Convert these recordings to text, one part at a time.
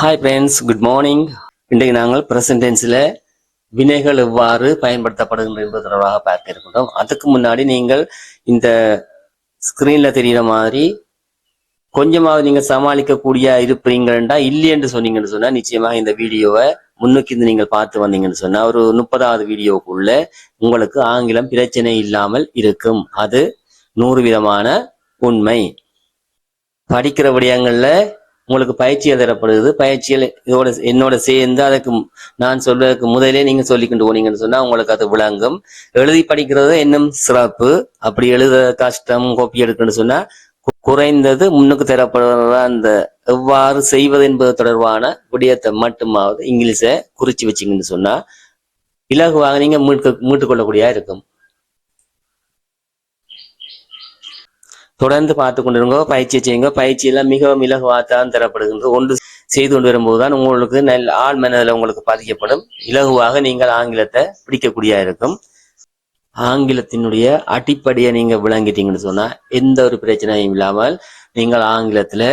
Hi friends good morning இன்றைக்கு நாங்கள் present டென்ஸில் வினைகள் எவ்வாறு பயன்படுத்தப்படுகின்ற என்பது தொடர்பாக பார்க்க இருக்கின்றோம். அதுக்கு முன்னாடி நீங்கள் இந்த ஸ்க்ரீனில் தெரிகிற மாதிரி கொஞ்சமாவது நீங்கள் சமாளிக்கக்கூடிய இருப்பீங்கண்டா இல்லையென்று சொன்னீங்கன்னு சொன்னால் நிச்சயமாக இந்த வீடியோவை முன்னுக்கு இருந்து நீங்கள் பார்த்து வந்தீங்கன்னு சொன்னால் ஒரு முப்பதாவது வீடியோக்குள்ள உங்களுக்கு ஆங்கிலம் பிரச்சனை இல்லாமல் இருக்கும். அது நூறு விதமான உண்மை. படிக்கிற விடயங்களில் உங்களுக்கு பயிற்சிகள் தரப்படுது. பயிற்சிகள் இதோட என்னோட சேர்ந்து அதுக்கு நான் சொல்றதுக்கு முதலே நீங்க சொல்லிக்கொண்டு போனீங்கன்னு சொன்னா உங்களுக்கு அது விளங்கும். எழுதி படிக்கிறது இன்னும் சிறப்பு. அப்படி எழுத கஷ்டம் கோப்பி எடுக்கணும்னு சொன்னா குறைந்தது முன்னுக்கு தரப்படுற அந்த எவ்வாறு செய்வது என்பது தொடர்பான விடயத்தை மட்டுமாவது இங்கிலீஷை குறிச்சு வச்சிங்கன்னு சொன்னா இலகுவாக நீங்க மீட்க மீட்டுக்கொள்ளக்கூடியா இருக்கும். தொடர்ந்து பார்த்து கொண்டிருங்க. பயிற்சியை செய்யுங்க. பயிற்சியெல்லாம் மிகவும் மிகவும் இலகுவாகத்தான் தரப்படுகின்றது. ஒன்று செய்து கொண்டு வரும்போதுதான் உங்களுக்கு நல் ஆள் மனதில் உங்களுக்கு பாதிக்கப்படும். இலகுவாக நீங்கள் ஆங்கிலத்தை பிடிக்கக்கூடிய இருக்கும். ஆங்கிலத்தினுடைய அடிப்படையை நீங்க விளங்கிட்டீங்கன்னு சொன்னா எந்த ஒரு பிரச்சனையும் இல்லாமல் நீங்கள் ஆங்கிலத்துல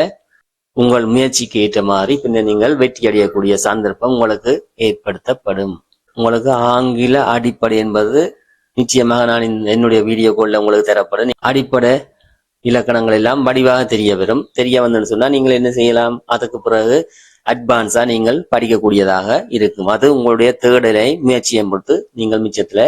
உங்கள் முயற்சிக்கு ஏற்ற மாதிரி பின்னர் நீங்கள் வெற்றி அடையக்கூடிய சந்தர்ப்பம் உங்களுக்கு ஏற்படுத்தப்படும். உங்களுக்கு ஆங்கில அடிப்படை என்பது நிச்சயமாக நான் என்னுடைய என்னுடைய வீடியோக்குள்ள உங்களுக்கு தரப்படும். அடிப்படை இலக்கணங்கள் எல்லாம் வடிவாக தெரிய வரும். தெரிய வந்ததுன்னு சொன்னா நீங்கள் என்ன செய்யலாம்? அதுக்கு பிறகு அட்வான்ஸா நீங்கள் படிக்கக்கூடியதாக இருக்கும். அது உங்களுடைய தேடலை முயற்சியை பொறுத்து நீங்கள் மிச்சத்துல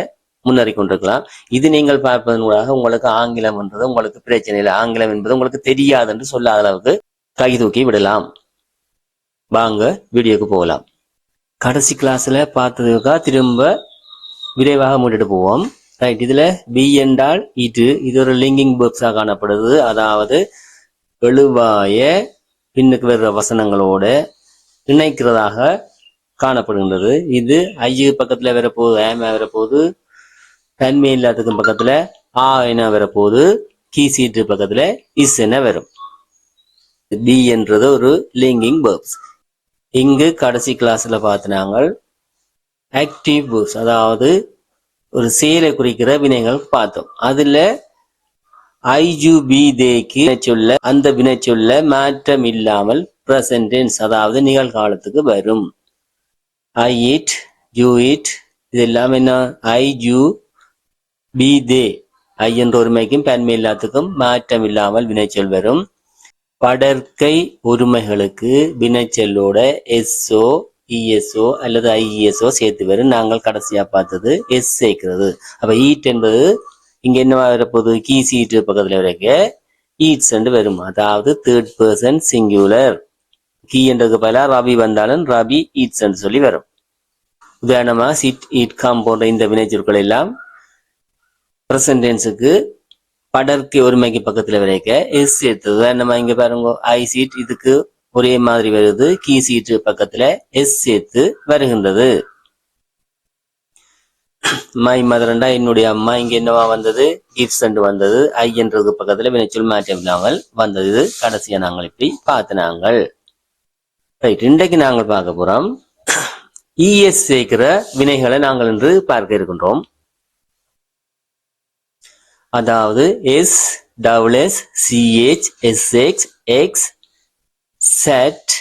முன்னேறி கொண்டிருக்கலாம். இது நீங்கள் பார்ப்பதன் மூலமாக உங்களுக்கு ஆங்கிலம் என்றது உங்களுக்கு பிரச்சனை இல்லை ஆங்கிலம் என்பது உங்களுக்கு தெரியாது என்று சொல்லாத அளவுக்கு கை தூக்கி விடலாம். வாங்க வீடியோக்கு போகலாம். கடைசி கிளாஸ்ல பார்த்ததுக்கா திரும்ப விரைவாக மூடிட்டு போவோம். ரைட் இதுல பி என்றால் இது இது ஒரு லிங்கிங் பேர்ப்ஸாக காணப்படுது. அதாவது எழுவாய பின்னுக்கு வர்ற வசனங்களோட இணைக்கிறதாக காணப்படுகின்றது. இது ஐயு பக்கத்துல வரப்போகுது ஏம வரப்போகுது. தன்மை இல்லாததுக்கும் பக்கத்துல ஆ என வரப்போகுது. கீ சீட்டு பக்கத்துல இஸ் என வரும். பி என்றது ஒரு லிங்கிங் பேர்ப்ஸ் இங்கு கடைசி கிளாஸ்ல பார்த்து ஆக்டிவ் வேர்ப்ஸ் அதாவது ஒரு செயலை குறிக்கிற வினைகள் பார்த்தோம். அதுல ஐஜுபி தேக்கு சொல்ல அந்த வினைச்சொல்ல மாற்றம் இல்லாமல் பிரசன்டென்ஸ் அதாவது நிகழ்காலத்துக்கு வரும். ஐ இட் யூ இட் இதெல்லாம் என்ன? ஐ ஜூ பி தே ஐ என்ற ஒருமைக்கும் பன்மை இல்லாத்துக்கும் மாற்றம் இல்லாமல் வினைச்சொல் வரும். படற்கை ஒருமைகளுக்கு வினைச்சொல்லோட எஸ்ஓ இஎஸ்ஓ அல்லது ஐஇஎஸ்ஓ சேர்த்து வரும் நாங்கள் கடைசியா பார்த்தது எஸ் சேர்க்கிறது. அப்ப ஈட் என்பது இங்க என்ன வரப்போகுது? கீ சீட்டு பக்கத்துல வரைக்க ஈட்ஸ் என்று வரும்? அதாவது தேர்ட் பர்சன் சிங்குலர் கீ என்றதுக்கு பதிலா ரவி வந்தாலும் ரவி ஈட்ஸ் என்று சொல்லி வரும். உதாரணமா சிட் ஈட் காம் போன்ற இந்த வினைச்சொற்கள் எல்லாம் பிரசன்டென்ஸுக்கு படர்த்தி ஒருமைக்கு பக்கத்துல வரைக்க எஸ் சேர்த்தது. உதாரணமா இங்க பாருங்க ஐ சீட் இதுக்கு ஒரே மாதிரி வருது. கீ சீட்டு பக்கத்துல எஸ் சேர்த்து வருகின்றது. மை மதுரண்டா என்னுடைய அம்மா இங்க என்னவா வந்தது? கிஃப்ட்ஸ் வந்தது. ஐ என்றது பக்கத்துல வினைச்சொல் மாற்றம் இல்லாமல் வந்தது. இது கடைசியா நாங்கள் இப்படி பார்த்து நாங்கள். ரைட் இன்றைக்கு நாங்கள் பார்க்க போறோம். இஎஸ் சேர்க்கிற வினைகளை நாங்கள் இன்று பார்க்க இருக்கின்றோம். அதாவது S double S CH S X X zed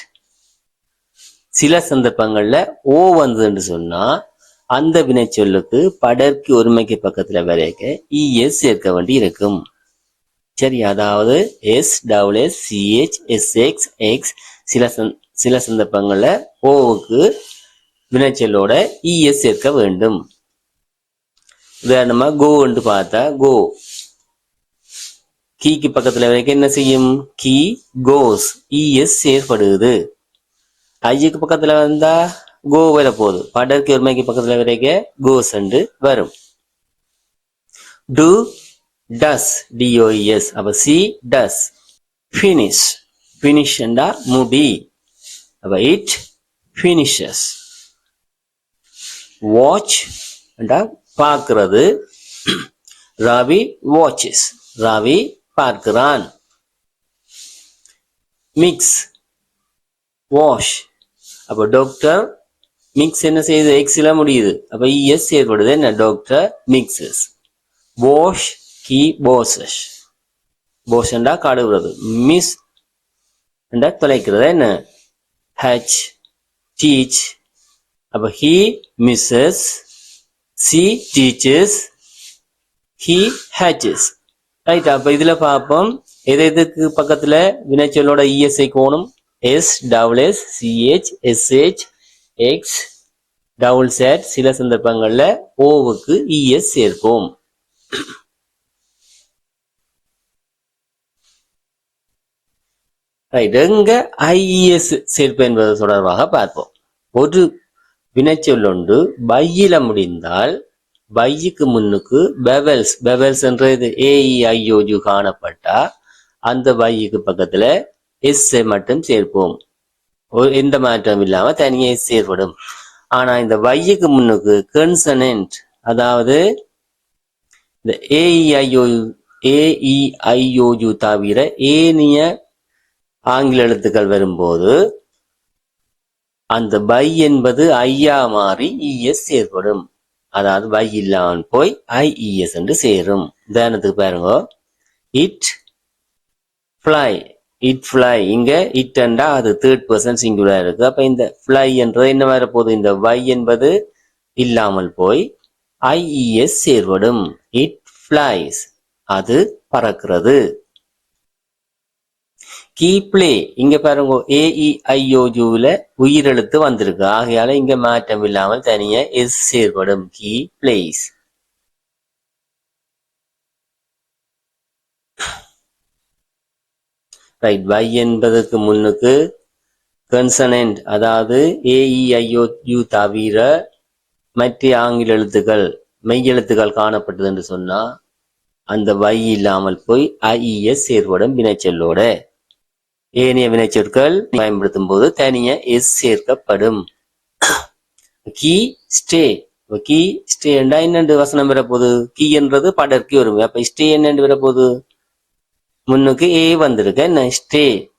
சில சந்தர்ப்பங்கள்ல ஓ வந்ததுன்னு சொன்னா அந்த வினைச்சொல்லுக்கு படற்கு ஒருமைக்கு பக்கத்துல வரைக்க இஎஸ் e, சேர்க்க வேண்டி இருக்கும். சரி அதாவது S double S CH S X X சில சில சந்தர்ப்பங்கள்ல ஓவுக்கு வினைச்சொல்லோட e, இஎஸ் சேர்க்க வேண்டும். உதாரணமா என்று பார்த்தா கோ கீக்கு பக்கத்துல வரைக்கும் என்ன செய்யும்? He goes. இஎஸ் ஏற்படுது. ஐயுக்கு பக்கத்துல வந்தா கோ வர போகுது. படற்கு ஒருமைக்கு பக்கத்துல வரைக்க கோஸ் அண்டு வரும். Do does. டிஓஇஎஸ் அப்ப சி டஸ். ஃபினிஷ் ஃபினிஷ் முடி. அப்ப இட் ஃபினிஷஸ் வாட்ச் பார்க்கிறது. ரவி வாட்சஸ் ரவி பார்க்கிறான். Mix wash. அப்போ டாக்டர் மிக்ஸ் என்ன செய்யுது எக்ஸில் முடியுது. அப்போ இஎஸ் ஏற்படுது. என்ன? டாக்டர் மிக்ஸஸ் வாஷ் கி போசஸ் போஷண்டா கழுவுறது மிஸ் என்றா தொலைக்கிறது. என்ன? ஹச் டீச் அப்ப he misses she teaches he hatches right அப்ப இதுல பார்ப்போம் எது எதுக்கு பக்கத்துல? வினைச்சொல்லோட இஎஸ்ஐ கோணும் S double S CH SH X double zed சில சந்தர்ப்பங்கள்ல ஓவுக்கு இஎஸ் e, சேர்ப்போம். ரைட் எங்க ஐஇஎஸ் e, சேர்ப்பு என்பது தொடர்பாக பார்ப்போம். ஒரு வினைச்சொல்லொண்டு பையில முடிந்தால் பையுக்கு முன்னுக்கு பெவல்ஸ் பெவல்ஸ் என்றது ஏஇஐஓஜு காணப்பட்டா அந்த பையுக்கு பக்கத்துல எஸ் மட்டும் சேர்ப்போம். எந்த மாற்றம் இல்லாம தனியே எஸ் ஏற்படும். ஆனா இந்த வையுக்கு முன்னுக்கு கன்சனன்ட் அதாவது இந்த ஏஇஐஓ ஏஇஐஓயு தவிர ஏனிய ஆங்கில எழுத்துக்கள் வரும்போது அந்த பை என்பது ஐயா மாறி இஎஸ் ஏற்படும். அதாவது பை இல்லாமல் போய் ஐஇஎஸ் என்று சேரும். உதாரணத்துக்கு பாருங்க. இட் ஃப்ளை இட் ஃப்ளை இங்க இட் அண்டா அது தேர்ட் பர்சன் சிங்குலர் இருக்கு. அப்ப இந்த ஃப்ளை என்றது என்ன வர போகுது இந்த வை என்பது இல்லாமல் போய் ஐஇஎஸ் சேர்வடும் இட் ஃப்ளைஸ் அது பறக்கிறது. கீப்ளே இங்க பாருங்க ஏஇஐஓயூல உயிரெழுத்து வந்திருக்கு. ஆகையால இங்க மாற்றம் இல்லாமல் தனியா எஸ் சேர்படும் கீ பிளேஸ் ரைட் வை என்பதற்கு முன்னுக்கு கன்சனன்ட் அதாவது ஏஇஐஓயூ தவிர மற்ற ஆங்கில எழுத்துக்கள் மெய் எழுத்துக்கள் காணப்பட்டது என்று சொன்னா அந்த வை இல்லாமல் போய் ஐஇஎஸ் சேர்வடும் வினைச்சொல்லோட. ஏனைய வினைச்சொற்கள் பயன்படுத்தும் போது தனிய எஸ் சேர்க்கப்படும். Key stay. கீ ஸ்டே என்னண்டு வசனம் வரப்போகுது? கீ என்றது படற்கு வரும். அப்ப ஸ்டே என்னென்று வரப்போகுது? முன்னுக்கு ஏ வந்திருக்கு. என்ன? ஸ்டே.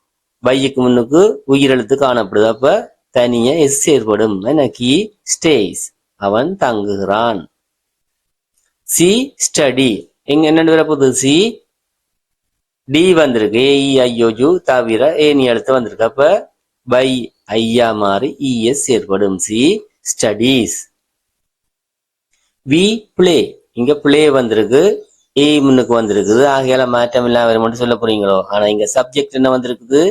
வையுக்கு முன்னுக்கு உயிரெழுத்து காணப்படுது. அப்ப தனிய எஸ் ஏற்படும் என்ன? கீ ஸ்டேஸ் அவன் தங்குகிறான். சி ஸ்டடி எங்க என்னண்டு வரப்போகுது? சி டி வந்திருக்கு. ஏஇஐஓஜு e, தவிர ஏனி எழுத்து வந்திருக்கு. அப்ப பை ஐயா மாறி இஎஸ் ஏற்படும். சி ஸ்டடீஸ் வி பிளே இங்க பிளே வந்திருக்கு. ஏ முன்னுக்கு வந்திருக்குது. ஆகையால மாற்றம் இல்லாம மட்டும் சொல்ல போறீங்களோ? ஆனா இங்க சப்ஜெக்ட் என்ன வந்திருக்குது?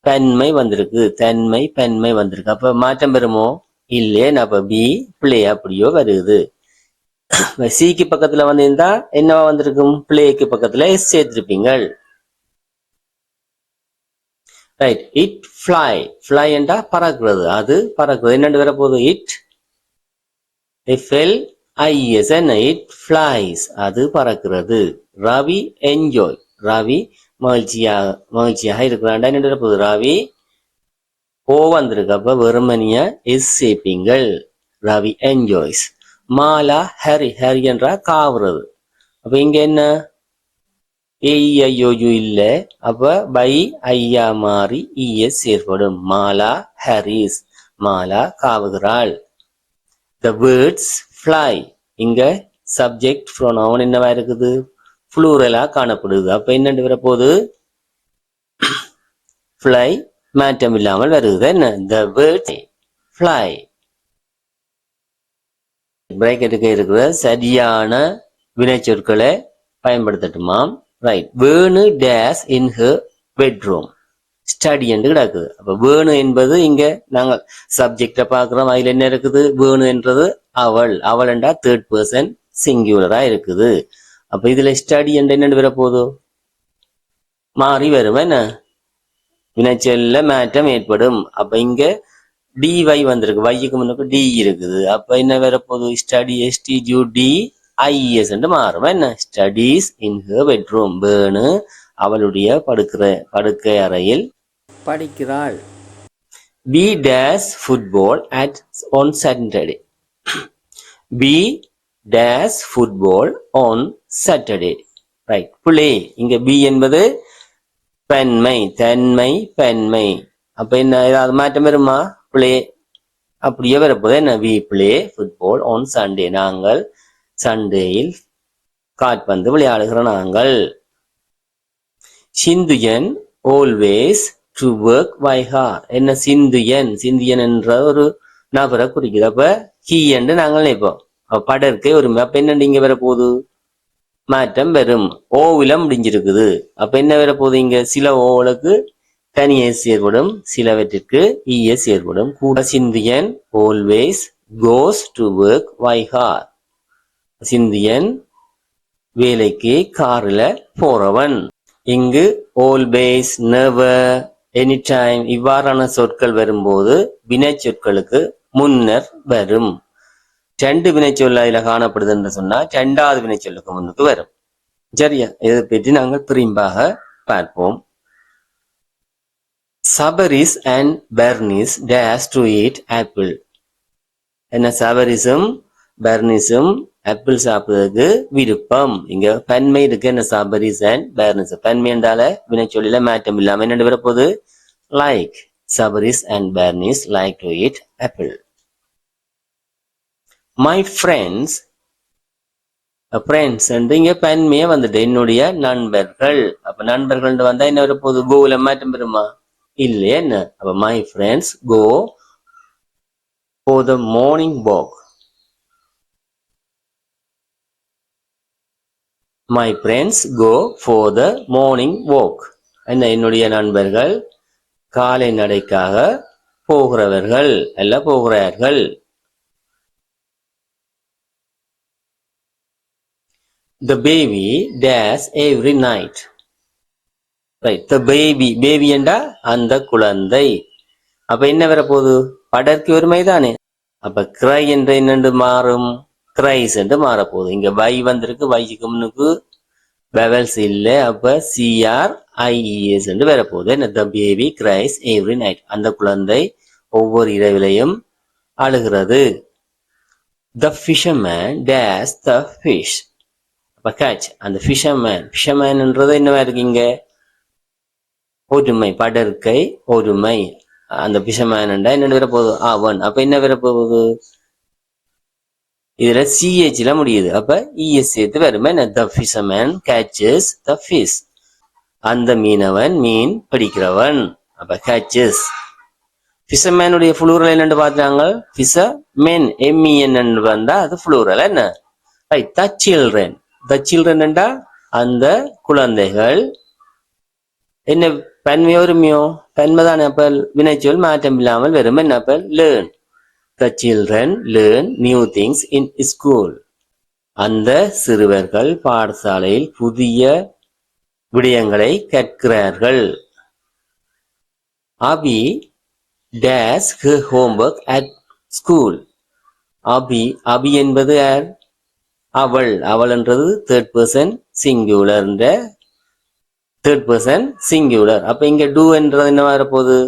பெண்மை வந்திருக்கு. தன்மை பெண்மை வந்திருக்கு. அப்ப மாற்றம் பெறுமோ? இல்லையே. அப்ப பி பிளே அப்படியோ வருது. சிக்கு பக்கத்துல வந்திருந்தா என்னவா வந்திருக்கும்? பிளேக்கு பக்கத்துல எஸ் சேர்த்திருப்பீங்கள். ரைட் இட் ஃப்ளை ஃப்ளை என்றா பறக்கிறது. அது பறக்கிறது. என்னென்று வரப்போகுது? போகுது இட் எஃப்எல் ஐஎஸ் என்ன இட் ஃப்ளைஸ் அது பறக்கிறது. ரவி என்ஜாய் ரவி மகிழ்ச்சியாக மகிழ்ச்சியாக இருக்கிறாண்டா என்ன வர போகுது ரவி ஓ வந்திருக்கு. அப்ப வெறுமனியா S சேர்ப்பீங்கள். Ravi enjoys Mala carry carry என்றா காவுறது. அப்ப இங்க என்ன? ஏஇஐஓயு இல்ல. அப்ப பை ஐயா மாறி இஎஸ் ஏற்படும் மாலா ஹரிஸ் மாலா காவுகிறாள். த வேர்ட்ஸ் ஃப்ளை இங்க சப்ஜெக்ட் ப்ரோனவுன் என்னவா இருக்குது? ஃப்ளூரலா காணப்படுது. அப்ப என்னண்டு வரப்போகுது? ஃப்ளை மாற்றம் இல்லாமல் வருது. என்ன? த வேர்ட்ஸ் ஃப்ளை பிராக்கெட்டுக்கு இருக்கிற சரியான வினைச்சொற்களை பயன்படுத்தட்டுமா right Venu does in her bedroom study என்று கிடக்குது. அப்ப வேணு என்பது இங்க நாங்கள் சப்ஜெக்டை பார்க்குறோம். அதில் என்ன இருக்குது? வேணு என்றது அவள். அவள் என்றா தேர்ட் பர்சன் சிங்குலரா இருக்குது. அப்ப இதுல ஸ்டடி என்ற என்னென்னு வரப்போகுது? மாறி வரும். என்ன? வினைச்சொல்ல மாற்றம் ஏற்படும். அப்ப இங்க டிவை வந்திருக்கு. வைக்கு முன்னுக்கு டி இருக்குது. அப்ப என்ன வரப்போகுது? Study ST U D IES மாறும் என்ன? Studies in her bedroom Venu அவளுடைய படுக்கிற படுக்கை அறையில். படிக்கிறாள். B does football at on Saturday B does football on Saturday right play இங்க பி என்பது பெண்மை தன்மை பெண்மை. அப்ப என்ன ஏதாவது மாற்றம் வருமா? பிளே அப்படியே வரப்போது என்ன? We play football on Sunday நாங்கள் சண்டேயில் காற்பந்து விளையாடுகிற நாங்கள். Sinthuyan always to work by car என்ன சிந்துயன்? சிந்தியன் என்ற ஒரு நபரை குறிக்குது. அப்ப ஹீ என்று நாங்கள் நினைப்போம். படற்கை ஒரு அப்ப என்ன இங்க வரப்போகுது? மாற்றம் வரும். ஓவில முடிஞ்சிருக்குது. அப்ப என்ன வரப்போகுது இங்க? சில ஓவலுக்கு தனி எஸ் ஏற்படும் சிலவற்றிற்கு இஎஸ் ஏற்படும் கூட Sinthiyan always goes to work by car Sinthiyan வேலைக்கு காரில் போறவன். இங்கு ஆல்வேஸ் நெவர் எனி டைம் இவ்வாறான சொற்கள் வரும்போது வினை சொற்களுக்கு முன்னர் வரும். ரெண்டு வினைச்சொல் இதில் காணப்படுது என்று சொன்னா ரெண்டாவது வினைச்சொல்லுக்கு முன்னுக்கு வரும். சரியா? இதை பற்றி நாங்கள் பிரிம்பாக பார்ப்போம். Sabaris and Bernice dares to eat apple. என்ன சபரிஸும் பெர்னிஸும் ஆப்பிள் சாப்பிடுறதுக்கு விருப்பம். இங்க பன்மை இருக்கு என்ன சபரிஸ் அண்ட் பெர்னிஸ் பன்மை என்றால வினைச்சொல்லில மாற்றம் இல்லாம என்ன வர போகுது like Sabaris and Bernice like to eat apple my friends friends வந்து இங்க பன்மையே வந்துட்டு என்னுடைய நண்பர்கள். அப்ப நண்பர்கள் வந்தா என்ன வர போகுது கோல மாற்றம் பெறுமா இல்லை என்ன அப்போ my friends go for the morning walk my friends go for the morning walk என்ன என்னுடைய நண்பர்கள் காலை நடைக்காக போகிறவர்கள் எல்லாம் போகிறார்கள் the baby does every night right the baby baby என்றா அந்த குழந்தை. அப்ப என்ன வரப்போகுது? படற்கு ஒருமை தானே. அப்ப கிரை என்ற என்னென்று மாறும். கிரைஸ் என்று மாறப்போகுது. இங்க வை வந்திருக்கு. வைக்கு முன்னுக்கு வெவல்ஸ் இல்ல. அப்ப சிஆர் ஐஇஎஸ் என்று வரப்போகுது. என்ன? The baby cries every night அந்த குழந்தை ஒவ்வொரு இரவிலையும் அழுகிறது. The fisherman does the fish அப்ப கேட்ச் அந்த ஃபிஷர்மேன் ஃபிஷர்மேன்ன்றது என்னவா இருக்கு இங்க? ஒருமை படற்கை ஒருமை அந்த பிஷமேன் என்ன வர போகுது. அவன் அப்ப என்ன வர போகுது? இதுல சிஹெச்ல முடியுது. அப்ப இஎஸ் சேர்த்து வருமே த பிஷமேன் கேச்சஸ் த ஃபிஷ் அந்த மீனவன் மீன் பிடிக்கிறவன். அப்ப கேச்சஸ் ஃபிஷர்மேனுடைய ஃப்ளூரல் என்னன்னு பார்த்தாங்க ஃபிஷர் மென் எம்இஎன் வந்தா அது ஃபுளூரல் என்ன? Right the children the children அந்த குழந்தைகள். என்ன? பன்மையோ ஒருமையோ பன்மைதான் அப்ப வினைச்சொல் மாற்றம் இல்லாமல் வெறும் என்ன அப்ப learn the children learn new things in school அந்த சிறுவர்கள் பாடசாலையில் புதிய விடயங்களை கற்கிறார்கள். Abi does homework at school Abi Abi என்பது யார்? அவள். அவள் என்றது third person singular third person singular அப்ப இங்க டூ என்றது என்ன வரப்போகுது?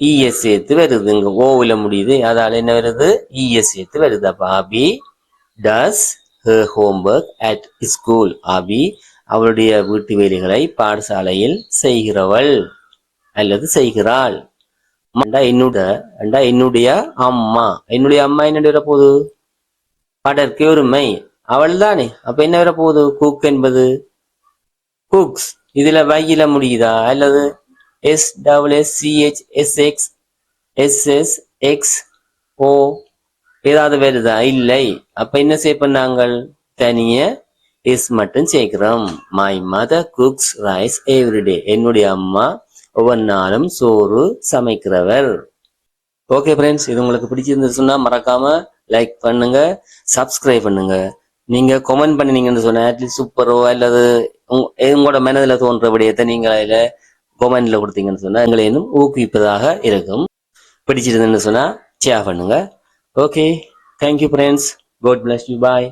இஎஸ் சேர்த்து வருது. இங்க ஓவில முடியுது. அதால என்ன வருது? இஎஸ் சேர்த்து வருது. அப்ப Abi does homework at school Abi அவளுடைய வீட்டு வேலைகளை பாடசாலையில் செய்கிறவள் அல்லது செய்கிறாள். என்னோட என்னுடைய அம்மா என்னுடைய அம்மா. என்னுடைய அம்மா என்ன வரப்போகுது? படற்கு ஒருமை அவள் தானே அப்ப என்ன வரப்போகுது? குக் என்பது? குக்ஸ் இதுல வையில முடியுதா? அல்லது S double S CH S X S S X O ஏதாவது வருதா இல்லை. அப்ப என்ன செய்ய நாங்கள் தனிய எஸ் மட்டும் சேர்க்கிறோம். My mother cooks rice every day என்னுடைய அம்மா ஒவ்வொரு நாளும் சோறு சமைக்கிறவர். ஓகே ஃப்ரெண்ட்ஸ் இது உங்களுக்கு பிடிச்சிருந்து சொன்னா மறக்காம லைக் பண்ணுங்க சப்ஸ்கிரைப் பண்ணுங்க. நீங்க கமெண்ட் பண்ணினீங்கன்னு சொன்னேன் அட்லீஸ்ட் சூப்பரோ அல்லது உங்களோட மனதில் தோன்ற விடயத்தை நீங்கள் அதில் கமெண்ட்ல கொடுத்தீங்கன்னு சொன்னா எங்களை இன்னும் ஊக்குவிப்பதாக இருக்கும். பிடிச்சிருந்ததுன்னு சொன்னா ஷேர் பண்ணுங்க. Okay thank you friends God bless you bye